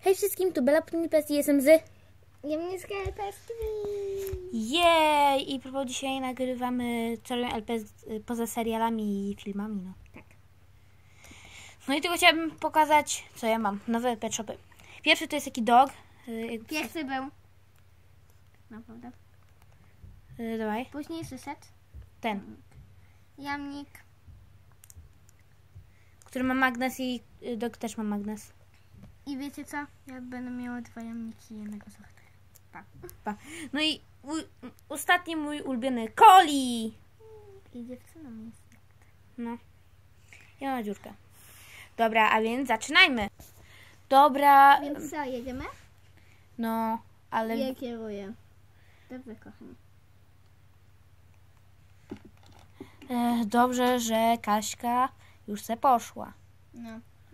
Hej wszystkim, tu Bela Pnipes i jestem z... Niemiecka LPS Jej! I próbował dzisiaj nagrywamy cały LPS poza serialami i filmami, no. Tak. No i tylko chciałabym pokazać, co ja mam. Nowe pet shopy. Pierwszy to jest taki dog. Y, Pierwszy był. Naprawdę. y, dawaj, Późniejszy set. ten. Jamnik. Który ma magnes i y, dog też ma magnes. I wiecie co? Ja będę miała dwa jamniki i jednego złotego. Pa. Pa. No i u, ostatni mój ulubiony Coli! I dziewczyną jest. No. Ja mam dziurkę. Dobra, a więc zaczynajmy. Dobra, Więc co, jedziemy? no, ale Ja kieruję. Dobrze, kochani. e, dobrze, że Kaśka już se poszła. No,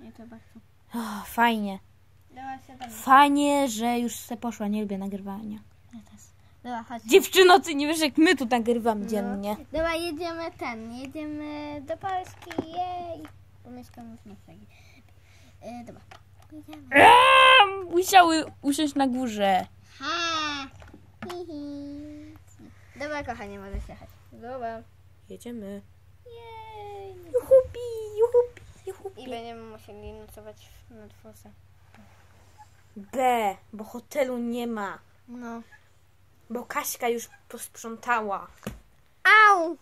i to bardzo. O, fajnie. Siadamy. Fajnie, że już se poszła. Nie lubię nagrywania. Ja też. Dobra, chodź. Dziewczyno, ty nie wiesz, jak my tu nagrywamy dziennie. Dobra, jedziemy ten. Jedziemy do Polski. Jej. Bo mieszkamy w Norwegii. E, dobra. Jedziemy. Eee, musiały usiąść na górze. Ha! Hi, hi. Dobra, kochanie, możesz jechać. Dobra. Jedziemy. Jej. Juhupi, juhupi, juhupi. I będziemy musieli nocować na dworze. B, bo hotelu nie ma. No. Bo Kaśka już posprzątała. Au!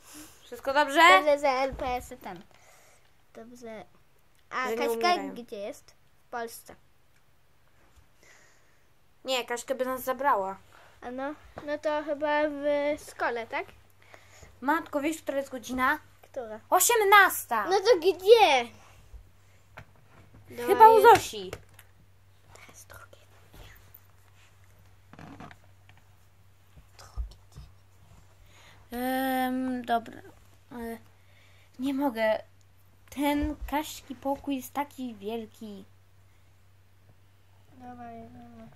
Wszystko dobrze? Dobrze, że LPS -y ten. Dobrze. A Że Kaśka gdzie jest? W Polsce. Nie, Kaśka by nas zabrała. A no, no to chyba w szkole, tak? Matko, wiesz, która jest godzina? Która? 18. No to gdzie? Chyba u Zosi. jest drugie. Um, dobra. Nie mogę. Ten Kaśki pokój jest taki wielki. Dobra, jedziemy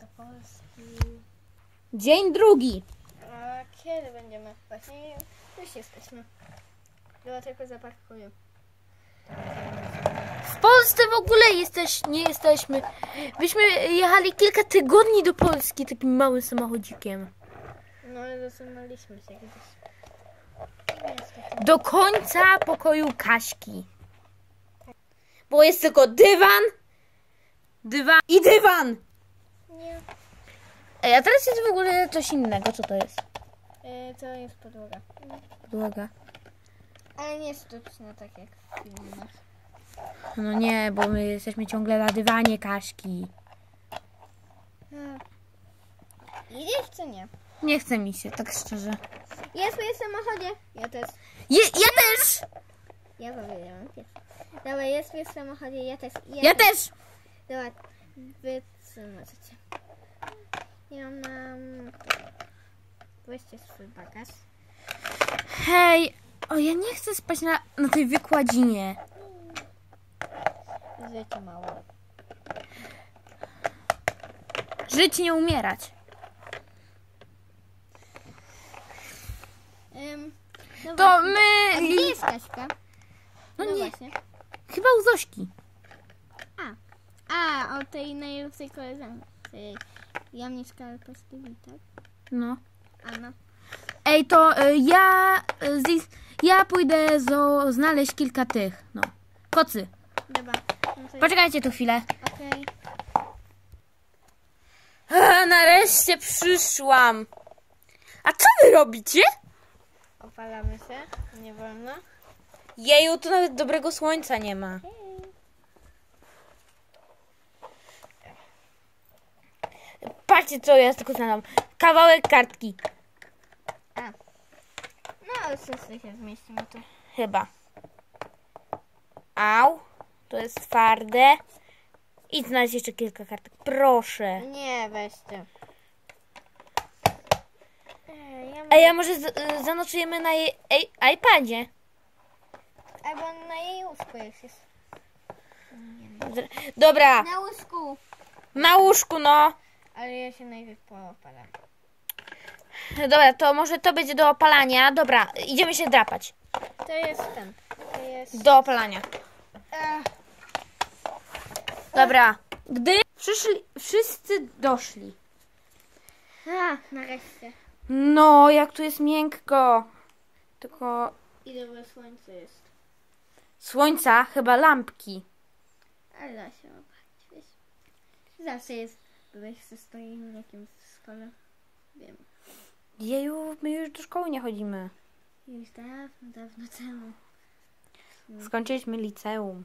do Polski. Dzień drugi. A kiedy będziemy? Właśnie już jesteśmy. Dobra, tylko zaparkuję. W Polsce w ogóle jesteś, nie jesteśmy. Byśmy jechali kilka tygodni do Polski takim małym samochodzikiem. No, ale zatrzymaliśmy się gdzieś. Do końca pokoju Kaśki. Bo jest tylko dywan, dywan i dywan. Nie. Ej, a teraz jest w ogóle coś innego. Co to jest? E, to jest podłoga. Podłoga. Ale nie sztuczna, tak jak w filmach. No nie, bo my jesteśmy ciągle na dywanie Kaśki. Idziesz czy nie? Nie chce mi się, tak szczerze. Ja swoje samochodzie. Ja też. Je, ja też! Ja powiedziałam pierwszy. Dobra, ja swoje samochodzie. Ja też. Ja też! Dobra, wy co możecie. Ja mam... Weźcie swój bagaż. Hej, o ja nie chcę spać na, na tej wykładzinie. Życie mało. Żyć, nie umierać. No To właśnie. my... A gdzie jest Kaśka? No No nie, właśnie. chyba u Zośki. A. A, o tej najlepszej koleżance. Jamniczka Alpastywi, tak? No. A no. Ej, to y, ja y, z, ja pójdę zo, znaleźć kilka tych, no. Kocy. Dobra. No to Poczekajcie tu chwilę. Okej. A, nareszcie przyszłam. A co wy robicie? Opalamy się. Nie wolno. Jeju, tu nawet dobrego słońca nie ma. Patrzcie, co ja tylko znalazłam. Kawałek kartki. A. No, ale wszyscy się zmieścimy tu. Chyba. Au. To jest twarde. I znaleźć jeszcze kilka kartek. Proszę. Nie, weźcie. Ej. A ja może z, y, zanotujemy na jej ej, iPadzie. Albo na jej łóżku już jest. Dobra, Na łóżku. na łóżku, no. Ale ja się najpierw poopalam. Dobra, to może to będzie do opalania. Dobra, idziemy się drapać. To jest ten. To jest... Do opalania. Ech, Dobra, Gdy przyszli, wszyscy doszli. A, nareszcie. No, jak tu jest miękko. Tylko I dobre słońce jest. słońca, chyba lampki. Ale da się wiesz. Zawsze jest, byłeś ze stoimniakiem w szkole. Wiem. Jeju, my już do szkoły nie chodzimy. Już dawno, dawno temu. Skończyliśmy liceum.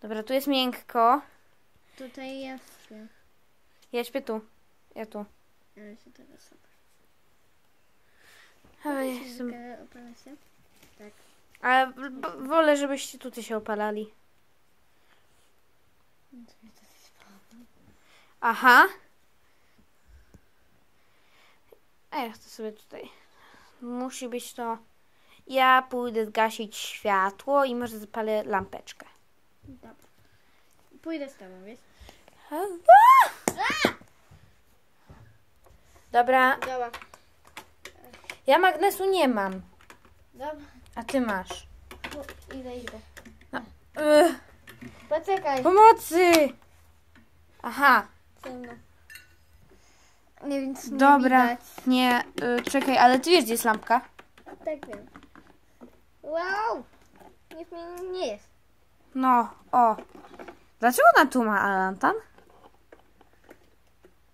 Dobra, tu jest miękko. Tutaj jest. Ja śpię tu. Ja tu. Ale się teraz opali. Ale, jestem... opala się? Tak. Ale b- wolę, żebyście tutaj się opalali. Aha. A ja chcę sobie tutaj. Musi być to. Ja pójdę zgasić światło i może zapalę lampeczkę. Dobra. Pójdę z tobą, wiesz? Dobra, Dobra. Ja magnesu nie mam, Dobra. a ty masz. O, Idę, idę. Ugh, Poczekaj. pomocy! Aha, Ciemno. Nie wiem, czy dobra. Nie widać. Nie, y, czekaj, ale ty wiesz, gdzie jest lampka? Tak wiem. Wow! Niech mnie nie jest. No, o. Dlaczego ona tu ma Alantan?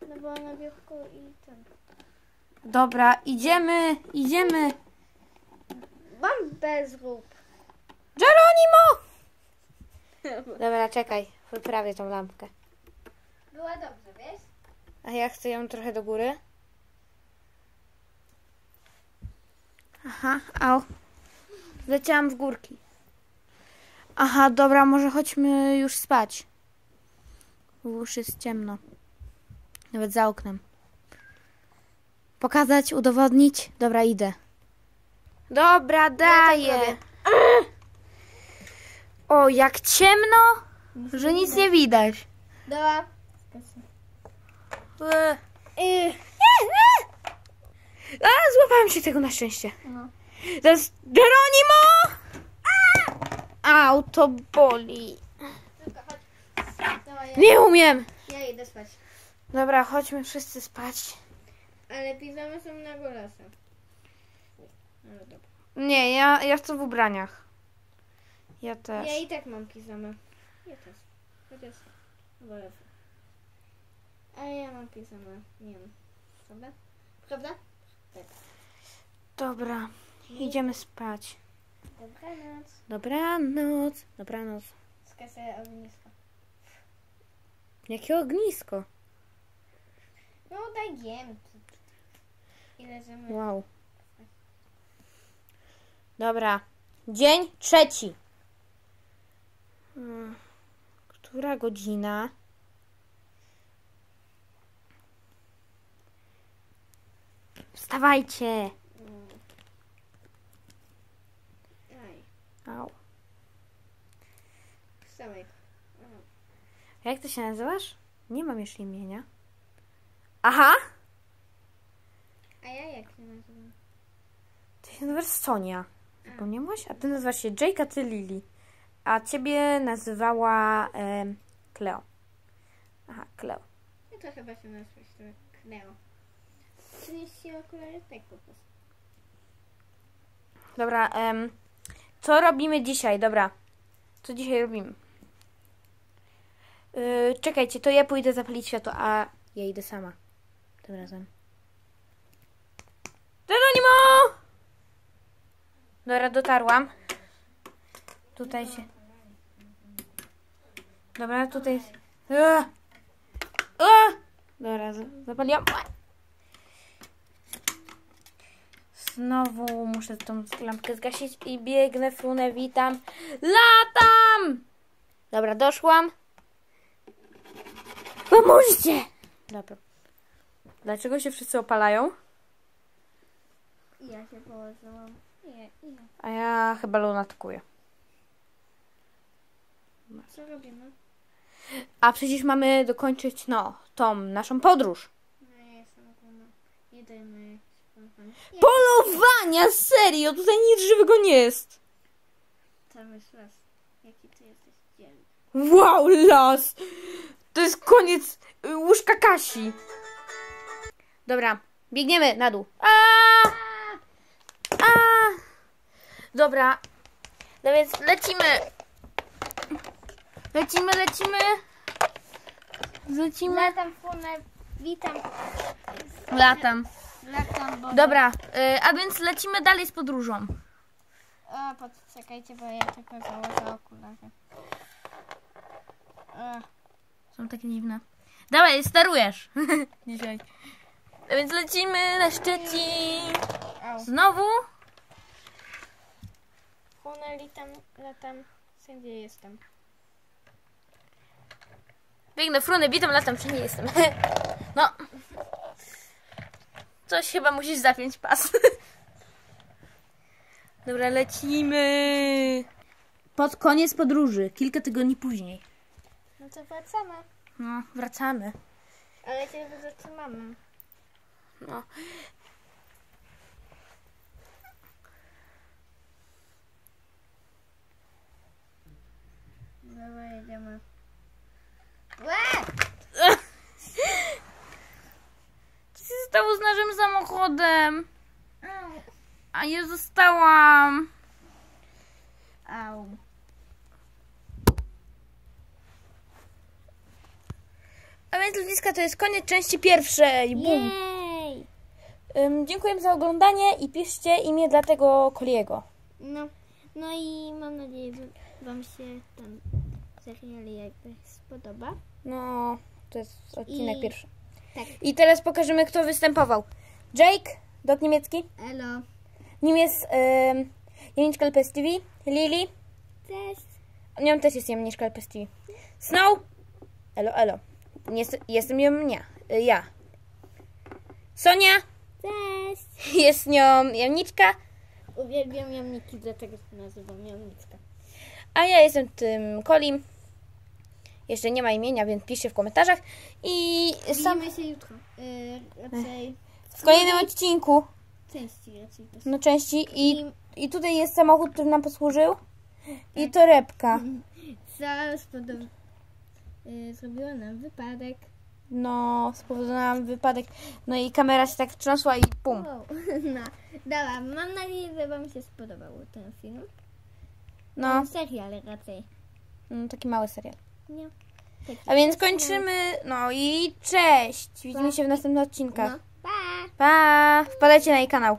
No bo na biurku i ten. Dobra, idziemy, idziemy. Mam bezrób. Geronimo! Dobra, czekaj, wyprawię tą lampkę. Była dobrze, wiesz? A ja chcę ją trochę do góry. Aha, au. Zleciałam w górki. Aha, dobra, może chodźmy już spać. Bo już jest ciemno. Nawet za oknem. Pokazać, udowodnić? Dobra, idę. Dobra, daję. robię. o, jak ciemno, że nic nie widać. Dobra. E, I... A, złapałem się tego na szczęście. No. To jest Geronimo! Boli. Nie umiem. ja idę spać. Dobra, chodźmy wszyscy spać. Ale pizamy są na golasa. Ale dobra. Nie, ja, ja chcę w ubraniach. Ja też. Ja i tak mam pizamę. Ja też. Chociaż wolę. A ja mam pizamę. Nie wiem. Prawda? Prawda? Tak. Dobra, idziemy spać. Dobranoc. Dobranoc. Dobranoc. Skasę ognisko. Jakie ognisko. Daj jem. I leżymy. Wow. Dobra. Dzień trzeci. Hmm, Która godzina? Wstawajcie. Aj. Au. Wstawaj. Jak ty się nazywasz? Nie mam jeszcze imienia. Aha! A ja jak się nazywam? Ty się nazywasz Sonia. Zapomniałaś? A ty nazywasz się Jake, a ty Lily. A ciebie nazywała em, Cleo. Aha, Cleo. Ja to chyba się nazwać tak Kleo. Przynieś okulary tak po prostu. Dobra, em, co robimy dzisiaj? Dobra, co dzisiaj robimy? Yy, czekajcie, to ja pójdę zapalić światło, a ja idę sama. Tym razem. Geronimo! Dobra, dotarłam. Tutaj się... Dobra, tutaj... jest- Ua! Ua! Dobra, zapaliłam. Znowu muszę tą lampkę zgasić i biegnę, frunę, witam. Latam! Dobra, doszłam. Pomóżcie! Dobra. Dlaczego się wszyscy opalają? Ja się położyłam. Ja, ja. A ja chyba lunatkuję. Co robimy? A przecież mamy dokończyć, no, tą naszą podróż. No ja jestem głodna. Jakieś polowanie. Nie, Polowania! Serio! Tutaj nic żywego nie jest. tam jest las. Jaki ty jesteś dzielny. Wow, las! To jest koniec y, łóżka Kasi. Dobra, biegniemy na dół. A! A! Dobra. No więc lecimy. Lecimy, lecimy. Lecimy. Latam funę, witam. Latam. Latam, bo... Dobra, y, a więc lecimy dalej z podróżą. O, poczekajcie, bo ja tylko założę okulary. O, Są takie dziwne. Dawaj, sterujesz. Dzisiaj. A więc lecimy na Szczecin. au. Znowu? Funę, litam, latam. Wszędzie jestem. Biegnę fruny, witam, latam, nie jestem. No. Coś chyba musisz zapiąć pas. Dobra, lecimy. Pod koniec podróży, kilka tygodni później. No to wracamy. No, wracamy. Ale się zatrzymamy. No. Dobra, jedziemy. Co się stało z naszym samochodem? A ja zostałam. Au. A więc ludziska, to jest koniec części pierwszej. Bum. Ym, dziękuję za oglądanie i piszcie imię dla tego Koliego. No, no i mam nadzieję, że Wam się ten serial jakby spodoba. No, to jest odcinek I- pierwszy. Tak. I teraz pokażemy, kto występował. Jake, dot niemiecki. Elo. Nim jest ym, Janiczka LPS TV. Lili. Cześć. Nią też jest Janiczka LPS TV. Snow. Elo, elo. Jest, jestem ją ja. Y, ja. Sonia. Jest nią Janiczka. Uwielbiam jamniki, dlatego się nazywam jamnicka. A ja jestem tym Kolim. Jeszcze nie ma imienia, więc piszcie w komentarzach. I sam Widzimy się jutro. Yy, raczej w kolejnym odcinku, części raczej też. no części. I, I tutaj jest samochód, który nam posłużył. I torebka. Zaraz podo- yy, zrobiła nam wypadek. No, spowodowałam wypadek. No i kamera się tak wstrząsła i pum. Wow. No, dobra, mam nadzieję, że Wam się spodobał ten film. No, Serial raczej. no taki mały serial. Nie. Taki A więc kończymy. No i cześć. Widzimy się w następnym odcinku. No, pa! Pa! Wpadajcie na jej kanał.